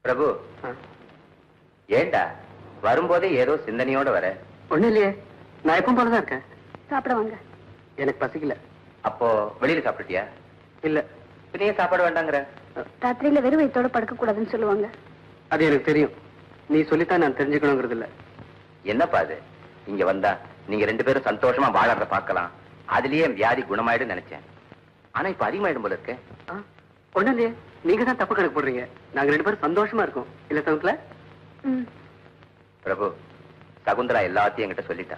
பிரபு. ஏண்டா? வரும்போதே ஏதோ சிந்தனையோட வர. ஒண்ணும் இல்லையே. நான் எப்பவும் போலதான் இருக்கேன். சாப்பிட வாங்க. எனக்கு பசிக்கல. அப்போ வெளியில சாப்பிட்டுட்டியா? இல்ல. பின்ன ஏன் சாப்பாடு வேண்டாங்கிற? ராத்திரியில வெறும் வயித்தோட படுக்க கூடாதுன்னு சொல்லுவாங்க. அது எனக்கு தெரியும். நீ சொல்லித்தான் நான் தெரிஞ்சுக்கணுங்கிறது இல்ல. என்னப்பா அது? இங்க வந்தா நீங்க ரெண்டு பேரும் சந்தோஷமா வாழறத பார்க்கலாம். அதுலயே வியாதி குணமாயிடும் நினைச்சேன். ஆனா இப்ப அதிகமாயிடும் போல இருக்கு. ஆ, ஒண்ணும் இல்லையே. நீங்க தான் தப்பு கணக்கு போடுறீங்க. நாங்க ரெண்டு பேரும் சந்தோஷமா இருக்கோம். இல்ல சவுத்துல ம். பிரபு சகுந்தலா எல்லாத்தையும் என்கிட்ட சொல்லிட்டா.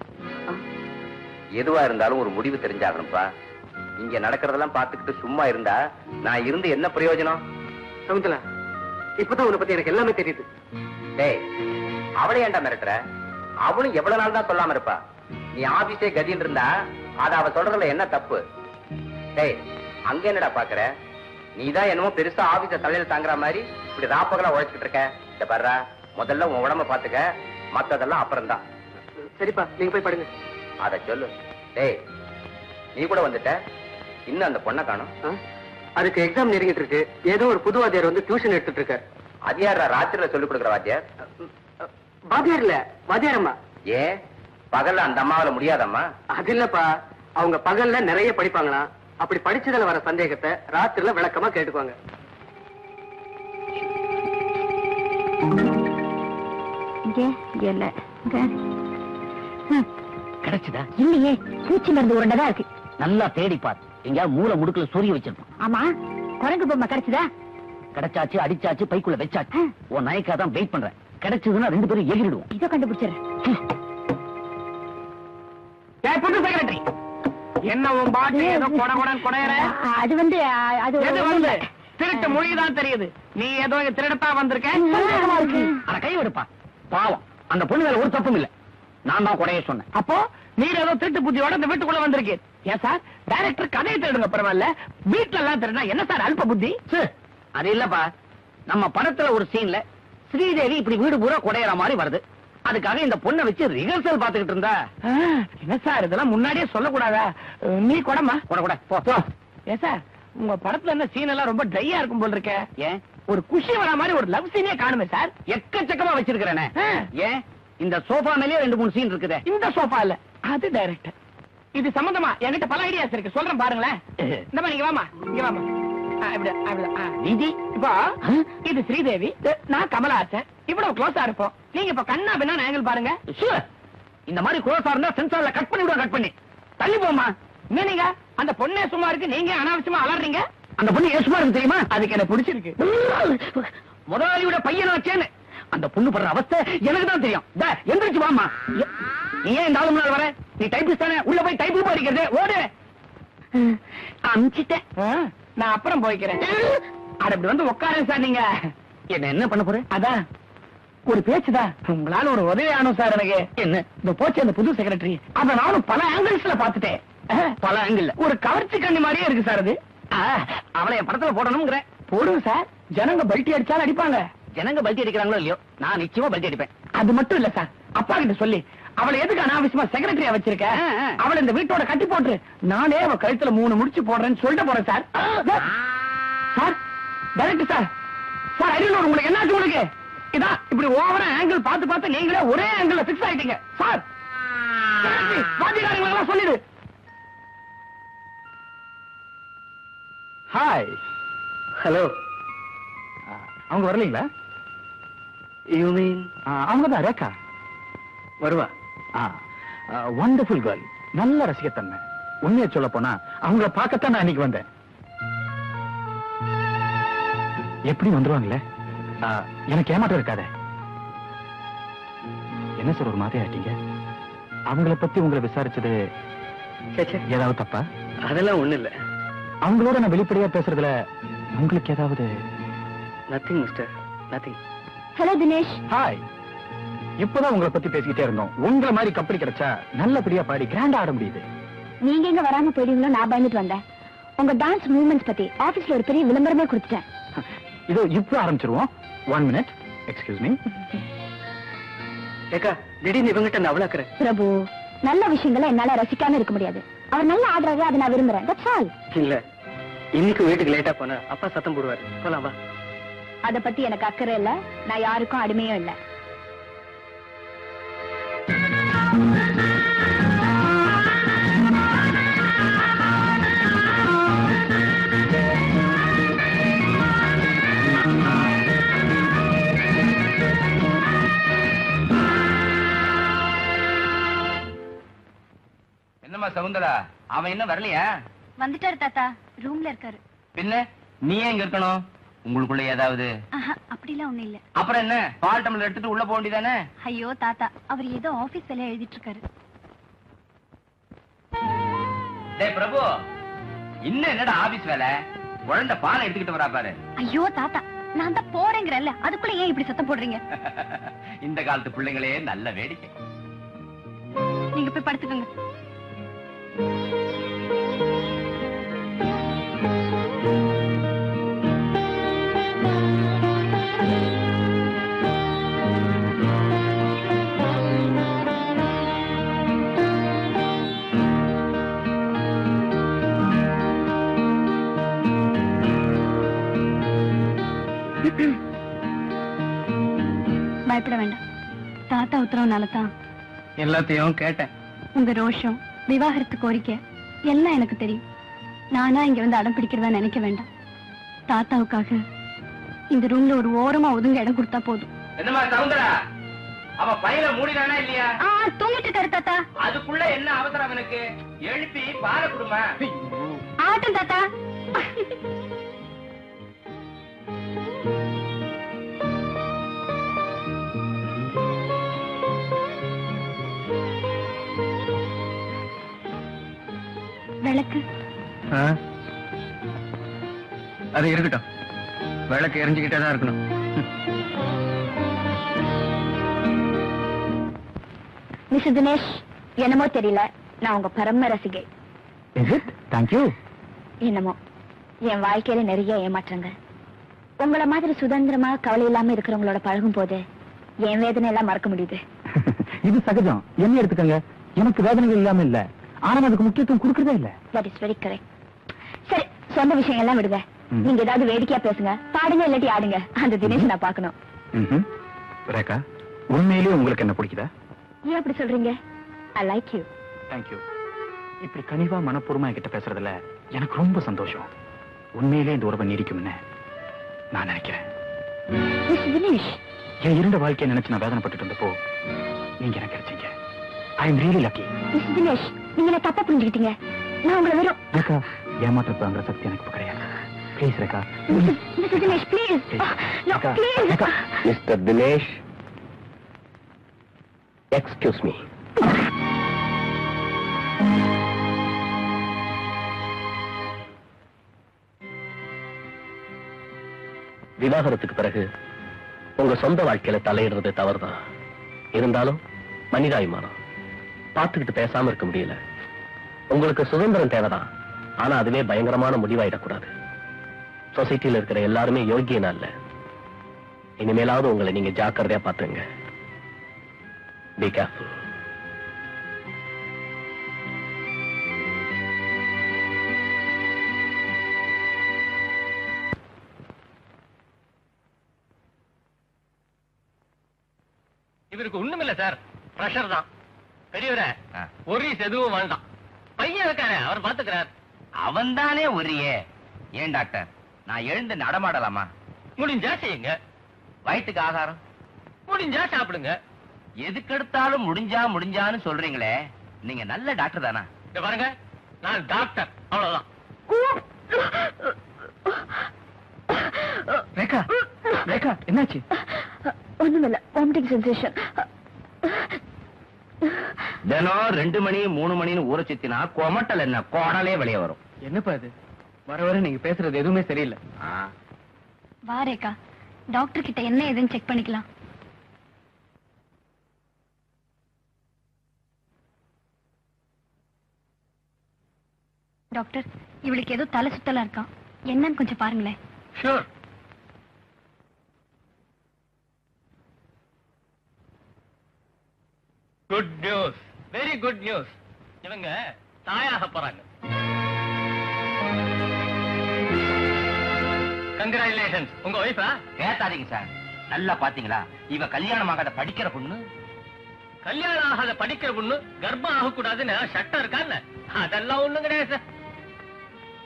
எதுவா இருந்தாலும் ஒரு முடிவு தெரிஞ்சாகணும்ப்பா. இங்க நடக்கிறதெல்லாம் பார்த்துக்கிட்டு சும்மா இருந்தா நான் இருந்து என்ன பிரயோஜனம்? சவுந்தலா இப்பதான் உன்னை பத்தி எனக்கு எல்லாமே தெரியுது. டேய் அவளை ஏன்டா மிரட்டுற? அவளும் எவ்வளவு நாள் தான் சொல்லாம இருப்பா. நீ ஆபீஸே கதின்னு இருந்தா அத அவ சொல்றதுல என்ன தப்பு? டேய் அங்க என்னடா பாக்குற? நீதான் என்னமோ பெருசா ஆபீஸ தலையில தாங்குற மாதிரி இப்படி ராப்பகலா உழைச்சிட்டு இருக்க. இந்த பாருடா முதல்ல உன் உடம்ப பாத்துக்க. மத்ததெல்லாம் அப்புறம்தான். சரிப்பா நீங்க போய் படுங்க. அத சொல்லு. டேய் நீ கூட வந்துட்ட? இன்னும் அந்த பொண்ணை காணும்? அதுக்கு எக்ஸாம் நெருங்கிட்டு இருக்கு. ஏதோ ஒரு புது வாத்தியார் வந்து டியூஷன் எடுத்துட்டு இருக்க. அது யாரா ராத்திரில சொல்லிக் கொடுக்குற வாத்தியார்? வாத்தியார் இல்ல வாத்தியார் அம்மா ஏன்? பகல்ல அந்த அம்மாவால முடியாதம்மா? அது இல்லப்பா அவங்க பகல்ல நிறைய படிப்பாங்களாம். அப்படி படிச்சதுல வர சந்தேகத்தை ராத்திரில விளக்கமா கேட்டுக்குவாங்க. கிடைச்சுதா? இல்லையே பூச்சி மருந்து உருண்டதா இருக்கு. நல்லா தேடி பார். எங்கேயாவது மூல முடுக்குல சொருகி வச்சிருப்பான் ஆமா குரங்கு பொம்மை கிடைச்சதா? கிடைச்சாச்சு அடிச்சாச்சு பைக்குள்ள வச்சாச்சு. உன் நாய்க்கா தான் வெயிட் பண்றேன். கிடைச்சதுன்னா ரெண்டு பேரும் எகிரிடுவோம் இதோ கண்டுபிடிச்சிடுறேன். செக்ரட்டரி என்ன உன் பாட்டு? ஏதோ கொட கொடன் கொடையற? அது வந்து அது எது வந்து. திருட்டு மொழிதான் தெரியுது. நீ ஏதோ இங்க திருடத்தா வந்திருக்க. அட கை எடுப்பா. பாவம். அந்த பொண்ணு மேல ஒரு தப்பும் இல்ல. நான் தான் கொடைய சொன்னேன். அப்போ நீர் ஏதோ திருட்டு புத்தியோட இந்த வீட்டுக்குள்ள வந்திருக்கீர். ஏன் சார்? டைரக்டர் கதையை திருடுங்க பரவாயில்ல. வீட்டுல எல்லாம் திருடா என்ன சார் அல்ப புத்தி? அது இல்லப்பா. நம்ம படத்துல ஒரு சீன்ல ஸ்ரீதேவி இப்படி வீடு பூரா குடையற மாதிரி வருது. அதுக்காக இந்த பொண்ணை வச்சு ரிஹர்சல் பாத்துக்கிட்டு இருந்தா. என்ன சார் இதெல்லாம் முன்னாடியே சொல்லக்கூடாதா? நீ குடமா குட குட போ ஏன் சார் உங்க படத்துல என்ன சீன் எல்லாம் ரொம்ப ட்ரையா இருக்கும் போல இருக்க. ஏன்? ஒரு குஷி வர மாதிரி ஒரு லவ் சீனே காணுமே சார். எக்கச்சக்கமா வச்சிருக்கிறேனே. ஏன்? இந்த சோஃபா மேலயே ரெண்டு மூணு சீன் இருக்குதே. இந்த சோஃபா இல்ல அது டைரக்டர் இது சம்பந்தமா? என்கிட்ட பல ஐடியாஸ் இருக்கு. சொல்றேன் பாருங்களேன். இந்த மாதிரி இங்க வாமா இங்க வாமா இப்போ இது ஸ்ரீதேவி. நான் கமலாசன் இவ்வளவு க்ளோஸா இருப்போம். நீங்க இப்ப கண்ணா பின்னா ஆங்கிள் பாருங்க. இந்த மாதிரி க்ளோஸா இருந்தா சென்சார்ல கட் பண்ணி விடுவோம் கட் பண்ணி. தள்ளி போமா என்ன நீங்க அந்த பொண்ணே சும்மா இருக்கு நீங்க அனாவசியமா அலறீங்க. அந்த பொண்ணு ஏசுமா இருக்கு தெரியுமா? அதுக்கு எனக்கு பிடிச்சிருக்கு. முதலாளியோட பையனை வச்சேன்னு அந்த பொண்ணு படுற அவஸ்தை எனக்கு தான் தெரியும். எந்திரிச்சு வாமா நீ ஏன் இந்த ஆளு முன்னால வர? நீ டைப்பிஸ்ட் தானே? உள்ள போய் டைப்பிங் படிக்கிறது ஓடு. அமிச்சிட்டேன். நான் அப்புறம் போய்க்கிறேன். அட இப்படி வந்து உட்காருங்க சார் நீங்க. என்ன என்ன பண்ண போற? அதான் ஒரு பேச்சுதான் உங்களால ஒரு உதவி ஆனும் சார் எனக்கு. என்ன? இந்த போச்சு அந்த புது செக்ரட்டரி அத நானும் பல ஆங்கிள்ஸ்ல பாத்துட்டேன் பல ஆங்கிள் ஒரு கவர்ச்சி கண்ணி மாதிரியே இருக்கு சார் அது. அவளை என் படத்துல போடணுங்கிற போடுங்க சார். ஜனங்க பல்ட்டி அடிச்சாலும் அடிப்பாங்க. ஜனங்க பல்ட்டி அடிக்கிறாங்களோ இல்லையோ? நான் நிச்சயமா பல்ட்டி அடிப்பேன். அது மட்டும் இல்ல சார். அப்பா கிட்ட சொல்லி அவளை எதுக்கு அனாவசியமா செக்ரட்டரியா வச்சிருக்க? அவளை இந்த வீட்டோட கட்டி போட்டு நானே அவ கழுத்துல மூணு முடிச்சு போடுறேன்னு சொல்லிட்டு போறேன் sir. Sir director sir. Sir Ariyalur உங்களுக்கு என்னாச்சு உங்களுக்கு? இதான் இப்படி ஓவரா ஆங்கிள் பார்த்து பார்த்து நீங்களே ஒரே ஆங்கிள் பிக்ஸ் ஆயிட்டீங்க. சார் வாத்தியாரங்களெல்லாம் சொல்லிடு. ஹாய் ஹலோ அவங்க வரலீங்களா? யூ மீன் அவங்க தான் ரேகா. வருவா. வண்டர்ஃபுல் கேர்ள் நல்ல ரசிகத்தன்மை. உண்மையை சொல்ல போனா அவங்கள பார்க்கத்தான் நான் இன்னைக்கு வந்தேன். எப்படி வந்துருவாங்களே? எனக்கு ஏமாற்றம் இருக்காதே. என்ன சார் ஒரு மாதிரி ஆயிட்டீங்க? அவங்கள பத்தி உங்களை விசாரிச்சது ஏதாவது தப்பா? அதெல்லாம் ஒண்ணு இல்ல. அவங்களோட நான் வெளிப்படையா பேசுறதுல உங்களுக்கு ஏதாவது nothing mister nothing hello Dinesh hi இப்பதான் உங்களை பத்தி பேசிக்கிட்டே இருந்தோம். உங்களை மாதிரி கப்பல் கிடைச்சா நல்லபடியா பாடி கிராண்டா ஆட முடியுது. நீங்க எங்க வராம போயிடுவீங்களோ நான் பயந்துட்டு வந்தேன். உங்க டான்ஸ் மூவ்மெண்ட்ஸ் பத்தி ஆபீஸ்ல ஒரு பெரிய விளம்பரமே கொடுத்துட்டேன். இதோ இப்ப ஆரம்பிச்சிருவோம். ஒன் மினிட் எக்ஸ்கியூஸ் மீ ஏக்கா திடீர்னு இவங்கிட்ட நான் அவ்வளோக்குறேன் பிரபு நல்ல விஷயங்களை என்னால ரசிக்காம இருக்க முடியாது. அவர் நல்ல ஆடுறாரு அதை நான் விரும்புறேன். தட்ஸ் ஆல் இல்ல. இன்னைக்கு வீட்டுக்கு லேட்டா போனா அப்பா சத்தம் போடுவாரு. போலாம் வா. அத பத்தி எனக்கு அக்கறை இல்ல. நான் யாருக்கும் அடிமையும் இல்ல. சவுந்தரா அவன் இன்னும் வரலையா? வந்துட்டாரு தாத்தா. ரூம்ல இருக்காரு. பின்ன நீ ஏன் இங்க இருக்கணும்? உங்களுக்குள்ள ஏதாவது? அப்படிலாம் ஒண்ணு இல்ல. அப்புறம் என்ன? பால் டம்ளர் எடுத்துட்டு உள்ள போக வேண்டியதானே? ஐயோ தாத்தா அவர் ஏதோ ஆபீஸ் வேலையை எழுதிட்டு இருக்காரு. டேய் பிரபு இன்னும் என்னடா ஆபீஸ் வேலை? குழந்தை பால் எடுத்துக்கிட்டு வரா பாரு. ஐயோ தாத்தா நான் தான் போறேங்கிறல்ல அதுக்குள்ள ஏன் இப்படி சத்தம் போடுறீங்க? இந்த காலத்து பிள்ளைங்களே நல்ல வேடிக்கை. நீங்க போய் படுத்துக்கோங்க. பயப்பட வேண்டாம். தாத்தா உத்தரவுனால தான் எல்லாத்தையும் கேட்டேன். உங்க ரோஷம். விவாகரத்து கோரிக்கை எல்லாம் எனக்கு தெரியும். நானா இங்க வந்து அடம் பிடிக்கிறதா நினைக்க வேண்டாம். தாத்தாவுக்காக இந்த ரூம்ல ஒரு ஓரமா ஒதுங்க இடம் கொடுத்தா போதும். என்னம்மா சவுந்தரா? அவன் பையல மூடினானா இல்லையா? ஆ தூங்கிட்டு இருக்காரு தாத்தா. அதுக்குள்ள என்ன அவசரம் எனக்கு? எழுப்பி பால குடுமா. ஆட்டும் தாத்தா. அது இருக்கட்டும். விளக்கு எரிஞ்சுக்கிட்டே தான் இருக்கணும். மிஸ் தினேஷ் என்னமோ தெரியல. நான் உங்க பரம ரசிகை. தேங்க்யூ என்னமோ. என் வாழ்க்கையில நிறைய ஏமாற்றங்கள். உங்கள மாதிரி சுதந்திரமா கவலை இல்லாம இருக்கிறவங்களோட பழகும் போது என் வேதனை எல்லாம் மறக்க முடியுது. இது சகஜம். என்ன எடுத்துக்கங்க. எனக்கு வேதனைகள் இல்லாம இல்ல. ஆனா அதுக்கு முக்கியத்துவம் கொடுக்கறதே இல்ல. தட் இஸ் வெரி கரெக்ட் சரி சொந்த விஷயம் எல்லாம் விடுங்க. நீங்க ஏதாவது வேடிக்கையா பேசுங்க. பாடுங்க இல்லாட்டி ஆடுங்க. அந்த தினேஷ் நான் பார்க்கணும். ம்ஹும். ரேகா உண்மையிலேயே உங்களுக்கு என்ன பிடிக்குதா? ஏன் அப்படி சொல்றீங்க? ஐ லைக் யூ தேங்க்யூ இப்படி கனிவா மனப்பூர்வமா என்கிட்ட பேசுறதுல எனக்கு ரொம்ப சந்தோஷம். உண்மையிலே இந்த உறவை நீடிக்கும்னு நான் நினைக்கிறேன். என் இருண்ட வாழ்க்கையை நினைச்சு நான் வேதனைப்பட்டுட்டு இருந்தப்போ நீங்க எனக்கு கிடைச்சீங்க. I am really lucky Dinesh நீங்க என்ன தப்பா புரிஞ்சுக்கிட்டீங்க? நான் உங்களை வெறும் ரேகா ஏமாற்றப்பாங்கிற சக்தி எனக்கு இப்ப கிடையாது. Please Rekha. Dinesh please no Rekha, please Rekha. Mister Dinesh. Excuse me விவாகரத்துக்கு பிறகு உங்க சொந்த வாழ்க்கையில தலையிடுறது தவறுதான். இருந்தாலும் மனிதாபிமானம். பார்த்துக்கிட்டு பேசாம இருக்க முடியல. உங்களுக்கு சுதந்திரம் தேவைதான். ஆனா அதுவே பயங்கரமான முடிவாயிடக்கூடாது. சொசைட்டில இருக்கிற எல்லாருமே யோகியனா இல்ல. இனிமேலாவது உங்களை நீங்க ஜாக்கிரதையா பாத்துங்க பி கேர்ஃபுல் இவருக்கு ஒண்ணுமில்ல சார். பிரஷர் தான். பெரியவரே ஆ. ஒரீஸ் எதுவும் வேண்டாம் பையன் இருக்காரு அவர் பாத்துக்கிறார் அவன் தானே ஒரியே. ஏன் டாக்டர்? நான் எழுந்து நடமாடலாமா? முடிஞ்சா செய்யுங்க. வயிற்றுக்கு ஆகாரம்? முடிஞ்சா சாப்பிடுங்க. எதுக்கெடுத்தாலும் முடிஞ்சா முடிஞ்சான்னு சொல்றீங்களே. நீங்க நல்ல டாக்டர் தானா? பாருங்க நான் டாக்டர். அவ்வளவுதான். ரேகா ரேகா என்னாச்சு? ஒண்ணுமில்ல வாமிட்டிங் சென்சேஷன் தினம் ரெண்டு மணி மூணு மணின்னு ஊற சுத்தினா கொமட்டல் என்ன? கோடலே வெளியே வரும். என்னப்பா இது? வர வர நீங்க பேசுறது எதுவுமே சரியில்லை. வா ரேகா டாக்டர் கிட்ட என்ன ஏதுன்னு செக் பண்ணிக்கலாம். டாக்டர் இவளுக்கு ஏதோ தலை சுத்தலா இருக்கான். என்னன்னு கொஞ்சம் பாருங்களேன். Sure. Good news. Very good news இவங்க தாயாக போறாங்க. கங்க்ராச்சுலேஷன்ஸ் உங்க ஒய்ஃபா பேசாதீங்க சார் நல்லா பாத்தீங்களா? இவ கல்யாணம் ஆகாத படிக்கிற பொண்ணு. கல்யாணம் ஆகாத படிக்கிற பொண்ணு கர்ப்பம் ஆகக்கூடாதுன்னு சட்டம் இருக்கான்னு அதெல்லாம் ஒண்ணும் கிடையாது சார்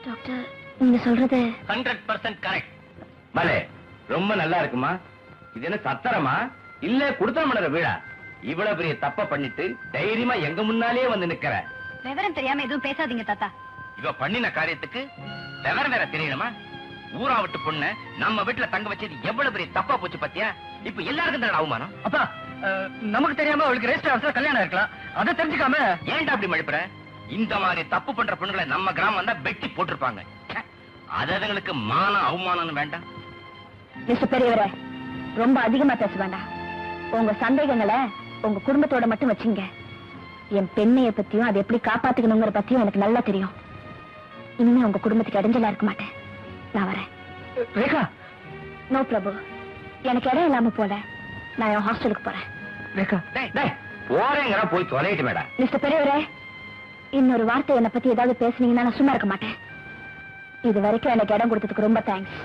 டாக்டர் நீங்க சொல்றது ஹண்ட்ரட் பர்சன்ட் கரெக்ட் பலே ரொம்ப நல்லா இருக்குமா? இது என்ன சத்திரமா? இல்ல குடுத்தன மலர வீடா? இவ்வளவு பெரிய தப்ப பண்ணிட்டு தைரியமா எங்க முன்னாலேயே வந்து நிக்கிற? விவரம் தெரியாம எதுவும் பேசாதீங்க தாத்தா. இவ பண்ணின காரியத்துக்கு விவரம் வேற தெரியணுமா? ஊரா விட்டு பொண்ணு நம்ம வீட்டுல தங்க வச்சது எவ்வளவு பெரிய தப்பா போச்சு பாத்தியா? இப்ப எல்லாருக்கும் தான் அவமானம்? அப்பா நமக்கு தெரியாம அவளுக்கு ரெஜிஸ்டர் ஆஃபீஸ்ல கல்யாணம் இருக்கலாம். அதை தெரிஞ்சுக்காம ஏன்டா அப்படி மழுப்புற? இந்த மாதிரி தப்பு பண்ற பொண்ணுகளை நம்ம கிராமம் தான் வெட்டி போட்டிருப்பாங்க. அது அதுங்களுக்கு மானம் அவமானம் வேண்டாம். மிஸ்டர் பெரியவரே ரொம்ப அதிகமா பேச வேண்டாம். உங்க சந்தேகங்களை உங்க குடும்பத்தோட மட்டும் வச்சுங்க. என் பெண்ணைய பத்தியும் அதை எப்படி காப்பாத்திக்கணுங்கிற பத்தியும் எனக்கு நல்லா தெரியும். இனிமே உங்க குடும்பத்துக்கு இடைஞ்சலா இருக்க மாட்டேன். நான் வரேன். ரேகா! நோ பிரபு எனக்கு இடம் இல்லாம போல. நான் என் ஹாஸ்டலுக்கு போறேன். ரேகா! டேய், டேய், போறேங்கிற போய் தொலையிட்டு மேடா. மிஸ்டர் பெரியவரே இன்னொரு வார்த்தை என்னை பத்தி ஏதாவது பேசுனீங்கன்னா நான் சும்மா இருக்க மாட்டேன். இது வரைக்கும் எனக்கு இடம் கொடுத்ததுக்கு ரொம்ப thanks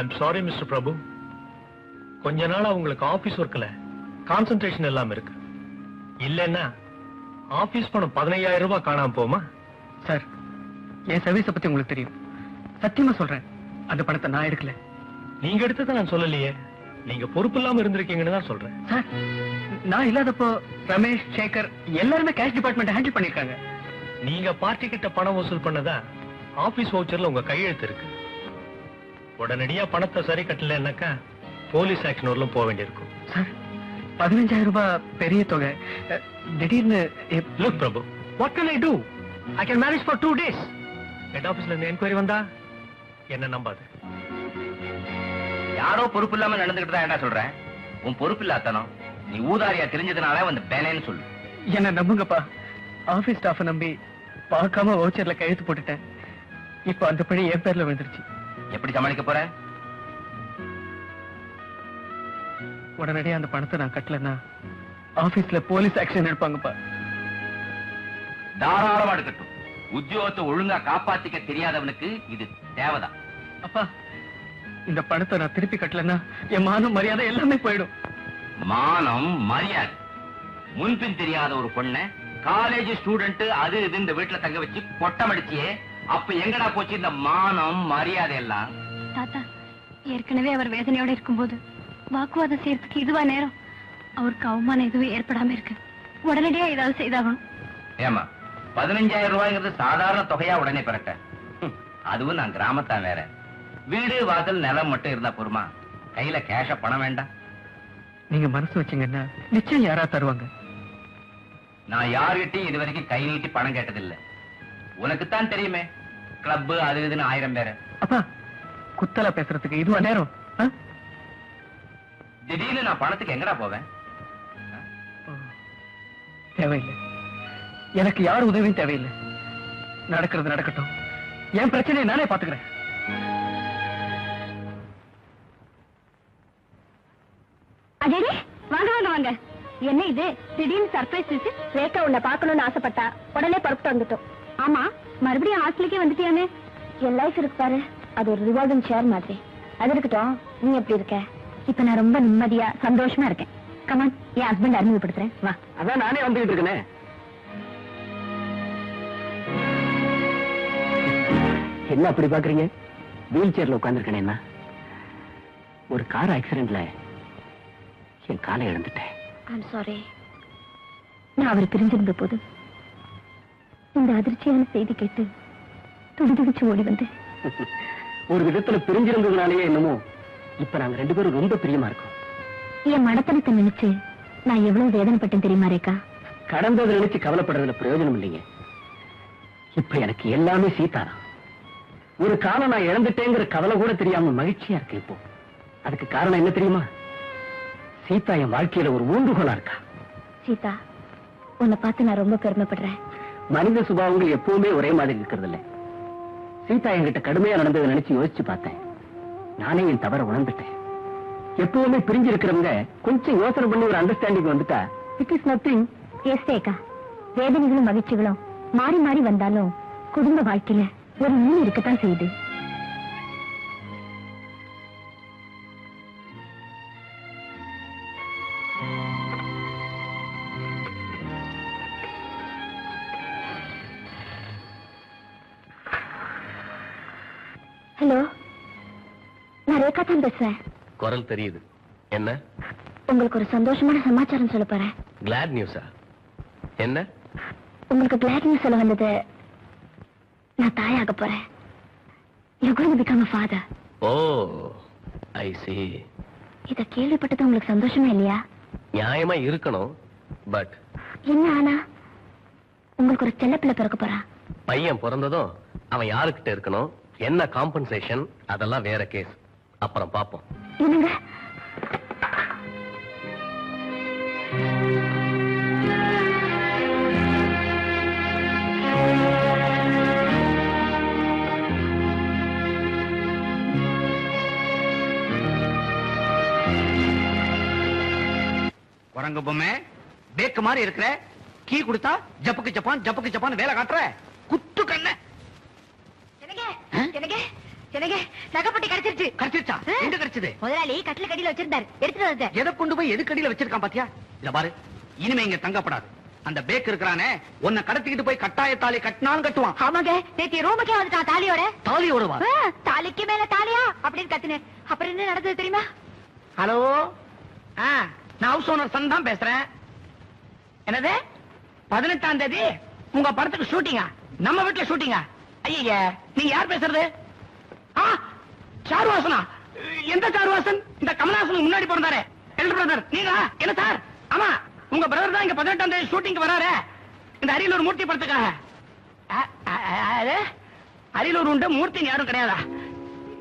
I'm sorry mister Prabhu கொஞ்ச நாளா உங்களுக்கு ஆபீஸ் ஒர்க்ல கான்சென்ட்ரேஷன் இல்லாம இருக்கு. இல்லைன்னா ஆபீஸ் பணம் பதினையாயிரம் ரூபாய் காணாம போமா சார் என் சர்வீஸ பத்தி உங்களுக்கு தெரியும். சத்தியமா சொல்றேன் அந்த பணத்தை நான் எடுக்கல. நீங்க எடுத்ததை நான் சொல்லலையே. நீங்க பொறுப்பு இல்லாம இருந்திருக்கீங்கன்னு தான் சொல்றேன். சார் நான் இல்லாதப்போ ரமேஷ் சேகர் எல்லாருமே கேஷ் டிபார்ட்மெண்ட் ஹேண்டில் பண்ணிருக்காங்க நீங்க பார்ட்டி கிட்ட பணம் வசூல் பண்ணதா ஆபீஸ் வவுச்சர்ல உங்க கையெழுத்து இருக்கு. உடனடியா பணத்தை சரி கட்டலன்னாக்கா போலீஸ் ஆக்ஷன் வரலும் போக வேண்டியிருக்கும். சார் பதினஞ்சாயிரம் ரூபாய் பெரிய தொகை. திடீர்னு look Prabhu. What can I do I can manage for two days head ஆபீஸ்ல இருந்து என்கொயரி வந்தா என்ன நம்பாது? யாரோ பொறுப்பு இல்லாம நடந்துகிட்டு தான் என்ன சொல்றேன் உன் பொறுப்பு இல்லாதனம் நீ ஊதாரியா தெரிஞ்சதுனால வந்து பேனேன்னு சொல்லு. என்ன நம்புங்கப்பா. ஆபீஸ் ஸ்டாஃப் நம்பி பார்க்காம வவுச்சர்ல கையெழுத்து போட்டுட்டேன். இப்போ அந்த பழி என் பேர்ல விழுந்துருச்சு. எப்படி சமாளிக்க போற? உடனடியா அந்த பணத்தை நான் கட்டலன்னா ஆபீஸ்ல போலீஸ் ஆக்ஷன் எடுப்பாங்கப்பா. தாராளமா எடுக்கட்டும். உத்தியோகத்தை ஒழுங்கா காப்பாத்திக்க தெரியாதவனுக்கு இது தேவைதான். அப்பா இந்த பணத்தை நான் திருப்பி கட்டலன்னா என் மானம் மரியாதை எல்லாமே போயிடும். மானம் மரியாதை. முன்பின் தெரியாத ஒரு பொண்ண காலேஜ் ஸ்டூடெண்ட் அது இது இந்த வீட்டுல தங்க வச்சு கொட்டம் அடிச்சியே அப்ப எங்கடா போச்சு இந்த மானம் மரியாதை எல்லாம்? தாத்தா ஏற்கனவே அவர் வேதனையோட இருக்கும்போது வாக்குவாதம் செய்யறதுக்கு இதுவா நேரம். அவருக்கு அவமானம் எதுவும் ஏற்படாம இருக்கு. உடனடியா ஏதாவது செய்தாகணும். ஏமா பதினஞ்சாயிரம் ரூபாய்ங்கிறது சாதாரண தொகையா உடனே பிறக்க அதுவும் நான் கிராமத்தான் வேற. வீடு வாசல் நிலம் மட்டும் இருந்தா போருமா கையில கேஷ பணம் வேண்டாம். நீங்க மனசு வச்சீங்கன்னா நிச்சயம் யாரா தருவாங்க? நான் யார்கிட்டயும் இது வரைக்கும் கை நீட்டி பணம் கேட்டதில்லை. உனக்குத்தான் தெரியுமே கிளப் அது இதுன்னு ஆயிரம் பேரு. அப்பா குத்தலா பேசுறதுக்கு இதுவா நேரம்? திடீர்னு நான் பணத்துக்கு எங்கடா போவேன்? தேவையில்லை. எனக்கு யார் உதவியும் தேவையில்லை. நடக்கிறது நடக்கட்டும். என் பிரச்சனையை நானே பாத்துக்கிறேன் வாங்க வாங்க வாங்க. என்ன இது? திடீர்னு சர்ப்ரைஸ் வச்சு ரேகா உன்னை பார்க்கணும்னு ஆசைப்பட்டா. உடனே புறப்பட்டு வந்துட்டோம் ஆமா மறுபடியும் ஹாஸ்டலுக்கே வந்துட்டியானே என் லைஃப் இருக்கு பாரு. அது ஒரு ரிவால்விங் ஷேர் மாதிரி. அது இருக்கட்டும் நீ எப்படி இருக்க? இப்ப நான் ரொம்ப நிம்மதியா சந்தோஷமா இருக்கேன். கமான் என் ஹஸ்பண்ட் அறிமுகப்படுத்துறேன். வா. அதான் நானே வந்துகிட்டு இருக்கேனே. என்ன அப்படி பாக்குறீங்க? வீல் சேர்ல உட்காந்துருக்கேன் ஒரு கார் ஆக்சிடென்ட்ல என் காலை இழந்துட்டேன். நான் அவர் பிரிஞ்சிருந்த போது இந்த அதிர்ச்சியான செய்தி கேட்டு துடிதுடிச்சு ஓடி வந்தேன் ஒரு விதத்துல பிரிஞ்சிருந்ததுனாலயே என்னமோ இப்ப நாங்க ரெண்டு பேரும் ரொம்ப பிரியமா இருக்கோம். என் மடத்தனத்தை நினைச்சு நான் எவ்வளவு வேதனைப்பட்டேன் தெரியுமா ரேகா? கடந்ததை நினைச்சு கவலைப்படுறதுல பிரயோஜனம் இல்லைங்க. இப்ப எனக்கு எல்லாமே சீதாதான். ஒரு காலம் நான் இழந்துட்டேங்கிற கவலை கூட தெரியாம மகிழ்ச்சியா இருக்கு இப்போ. அதுக்கு காரணம் என்ன தெரியுமா? சீதா என் வாழ்க்கையில ஒரு ஊன்றுகோலா இருக்கா. சீதா உன்னை பார்த்து நான் ரொம்ப பெருமைப்படுறேன். மனித சுபாவங்கள் எப்பவுமே ஒரே மாதிரி இருக்கிறது இல்லை சீதா என்கிட்ட கடுமையா நடந்ததை நினைச்சு யோசிச்சு பார்த்தேன். நானே என் தவற உணர்ந்துட்டேன். எப்பவுமே பிரிஞ்சு இருக்கிறவங்க கொஞ்சம் யோசனை பண்ணி ஒரு அண்டர்ஸ்டாண்டிங் வந்துட்டா it is nothing yes Rekha வேதனைகளும் மகிழ்ச்சிகளும் மாறி மாறி வந்தாலும் குடும்ப வாழ்க்கையில ஒரு ஈடு இருக்கத்தான் செய்யுது. ஹலோ நான் ரேகா தான் பேசுறேன். குரல் தெரியுது. என்ன? உங்களுக்கு ஒரு சந்தோஷமான சமாச்சாரம் சொல்ல போறேன். கிளாட் நியூஸா என்ன? உங்களுக்கு கிளாட் நியூஸ் சொல்ல வந்தது நான் தாயாக போறேன். You going become a father. Oh I see இத கேள்விப்பட்டது உங்களுக்கு சந்தோஷமா இல்லையா? நியாயமா இருக்கணும் பட் என்ன ஆனா? உங்களுக்கு ஒரு செல்லப்பிள்ளை பிறக்க போறா. பையன் பிறந்ததும் அவன் யாருக்கிட்ட இருக்கணும்? என்ன காம்பன்சேஷன் அதெல்லாம் வேற கேஸ் அப்புறம் பாப்போம் குரங்கு பொம்மை பேக்கு மாதிரி இருக்கிற கீ கொடுத்தா ஜப்புக்கு ஜப்பான் ஜப்புக்கு ஜப்பான் வேலை காட்டுற. கிடைச்சிருச்சு கடிச்சிருச்சா எங்க கடிச்சது முதலாளி கட்டில கடியில வச்சிருந்தாரு. எடுத்துட்டு வந்தேன் எதை கொண்டு போய் எது கடியில வச்சிருக்கான் பாத்தியா? இத பாரு. இனிமே இங்க தங்கப்படாது. அந்த பேக் இருக்கிறானே உன்னை கடத்திக்கிட்டு போய் கட்டாய தாலி கட்டினாலும் கட்டுவான். ஆமாங்க. நேத்தி ரூமுக்கே வந்துட்டான் தாலியோட. தாலி ஓடுவா ஆ, தாலிக்கு மேல தாலியா? அப்படின்னு அப்புறம் என்ன நடந்தது தெரியுமா? ஹலோ? நான் ஹவுஸ் ஓனர் சன் தான் பேசுறேன். என்னது? பதினெட்டாம் தேதி உங்க படத்துக்கு ஷூட்டிங்கா நம்ம வீட்டுல ஷூட்டிங்கா ஐய நீங்க யார் பேசுறது? ஆ சாருவாசனா? எந்த சாருவாசன்? இந்த கமலஹாசனுக்கு முன்னாடி பிறந்தாரே. எல்டர் பிரதர் நீங்களா? என்ன சார்? ஆமா உங்க பிரதர் தான் இங்க பதினெட்டாம் தேதி ஷூட்டிங் வராரு. இந்த அரியலூர் மூர்த்தி படத்துக்காக. அரியலூர் உண்டு மூர்த்தி யாரும் கிடையாதா?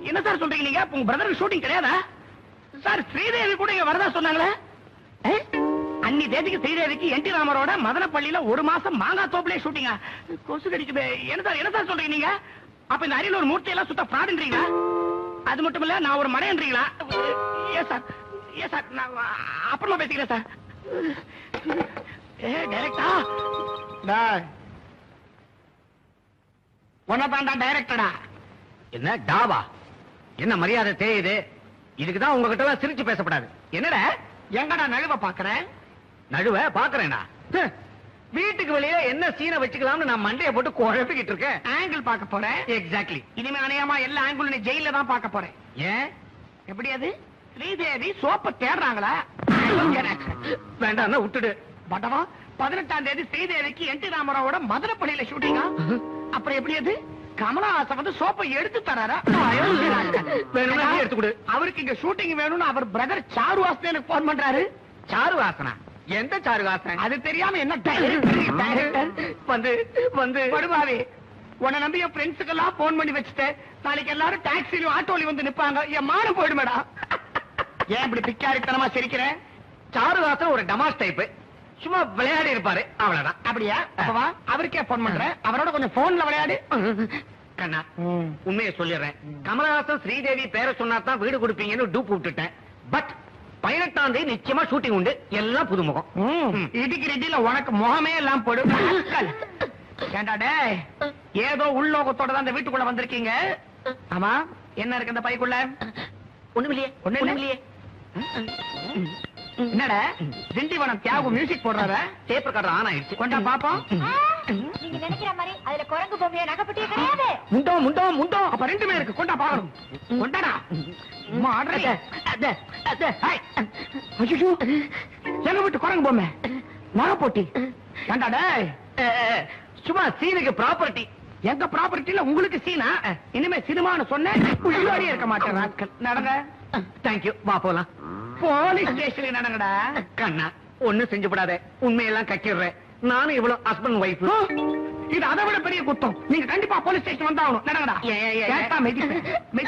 என்ன சார் சொல்றீங்க நீங்க? உங்க பிரதருக்கு ஷூட்டிங் கிடையாதா? சார் ஸ்ரீதேவி கூட இங்க வரதா சொன்னாங்களே. அன்னி தேதிக்கு ஸ்ரீதேவிக்கு என் டி ராமரோட மதனப்பள்ளியில ஒரு மாசம் மாங்காய் தோப்புலயே ஷூட்டிங்கா கொசு கடிக்குது என்ன சார் என்ன சார் சொல்றீங்க நீங்க? அப்ப இந்த அரியலூர் மூர்த்தி எல்லாம் சுத்த ஃப்ராடுன்றீங்களா அது மட்டும் இல்ல நான் ஒரு மடையன்றீங்களா ஏ சார் ஏ சார் நான் அப்புறமா பேசிக்கிறேன் சார். ஏ டைரக்டா டைரக்டடா என்ன டாவா? என்ன மரியாதை தெரியுது இதுக்குதான் உங்ககிட்ட சிரிச்சு பேசப்படாது. என்னடா? எங்கடா நழுவ பாக்குறேன் நழுவ பாக்குறேனா வீட்டுக்கு வெளியில என்ன சீனை வச்சுக்கலாம்னு நான் மண்டைய போட்டு குழப்பிக்கிட்டு இருக்கேன். ஆங்கிள் பார்க்க போறேன். எக்ஸாக்ட்லி இனிமே அநேகமா எல்லா ஆங்கிளும் நீ ஜெயில தான் பார்க்க போறேன். ஏன்? எப்படி அது? ஸ்ரீதேவி சோப்ப தேடுறாங்களா? வேண்டாம் விட்டுடு. பட்டவா பதினெட்டாம் தேதி ஸ்ரீதேவிக்கு என் டி ராமராவோட மதுரப்பள்ளியில ஷூட்டிங்கா அப்புறம் எப்படி அது? கமலஹாசன் வந்து சோப்பை எடுத்து தராரா? எடுத்து கொடு. அவருக்கு இங்க ஷூட்டிங் வேணும்னு அவர் பிரதர் சாருவாசன் எனக்கு போன் பண்றாரு. சாருவாசனா எந்த சாருவாசன் அது தெரியாம என்ன வந்து வந்து. உன்னை நம்பி என் ஃப்ரெண்ட்ஸுக்கு எல்லாம் போன் பண்ணி வச்சுட்டேன். நாளைக்கு எல்லாரும் டாக்ஸிலையும் ஆட்டோலையும் வந்து நிப்பாங்க. என் மானம் போயிடுமேடா. ஏன் இப்படி பிக்காரித்தனமா சிரிக்கிறேன் சாருதாசன் ஒரு டமாஸ் டைப் சும்மா விளையாடி இருப்பாரு. அவ்வளவுதான். அப்படியா? அப்பவா அவருக்கே போன் பண்றேன். அவரோட கொஞ்சம் போன்ல விளையாடு. கண்ணா உண்மையை சொல்லிடுறேன். கமலஹாசன் ஸ்ரீதேவி பேரை சொன்னா தான் வீடு கொடுப்பீங்கன்னு டூப் விட்டுட்டேன். பட் பதினெட்டாம் தேதி நிச்சயமா ஷூட்டிங் உண்டு. எல்லாம் புதுமுகம். இடிக்கு ரெட்டில உனக்கு முகமே எல்லாம் டேய் ஏதோ உள்நோக்கத்தோட தான் இந்த வீட்டுக்குள்ள வந்திருக்கீங்க? ஆமா என்ன இருக்கு இந்த பைக்குள்ள? ஒண்ணும் இல்லையே. ஒண்ணும் இல்லையே. என்னடா? திண்டிவனம் தியாகு மியூசிக் போடுறார டேப் ரெக்கார்டர் ஆன் ஆயிடுச்சு. கொண்டா பாப்போம். நீங்க நினைக்கிற மாதிரி அதுல குரங்கு பொம்மையா நகைப்பட்டியே கிடையாது. முண்டோ முண்டோ முண்டோ. அப்ப ரெண்டுமே இருக்கு. கொண்டா பாக்கணும் கொண்டாடா. அம்மா ஆடுறீங்க ஐயோ எங்க விட்டு குரங்கு பொம்மை? நகை போட்டி ஏண்டா டேய். சும்மா சீனுக்கு ப்ராப்பர்ட்டி எங்க ப்ராப்பர்ட்டில உங்களுக்கு சீனா? இனிமே சினிமான்னு சொன்னேன். உயிரோடயே இருக்க மாட்டேன் நாட்கள் நடங்க. தேங்க்யூ வா போலாம். போலீஸ் ஸ்டேஷன்ல நடங்கடா. கண்ணா ஒண்ணு செஞ்சு விடாத உண்மையெல்லாம் கக்கிடுறேன். நானும் இவ்வளவு ஹஸ்பண்ட் ஒய்ஃப் இது அதை விட பெரிய குத்தம். நீங்க கண்டிப்பா போலீஸ் ஸ்டேஷன் வந்தாகணும் நடங்கடா.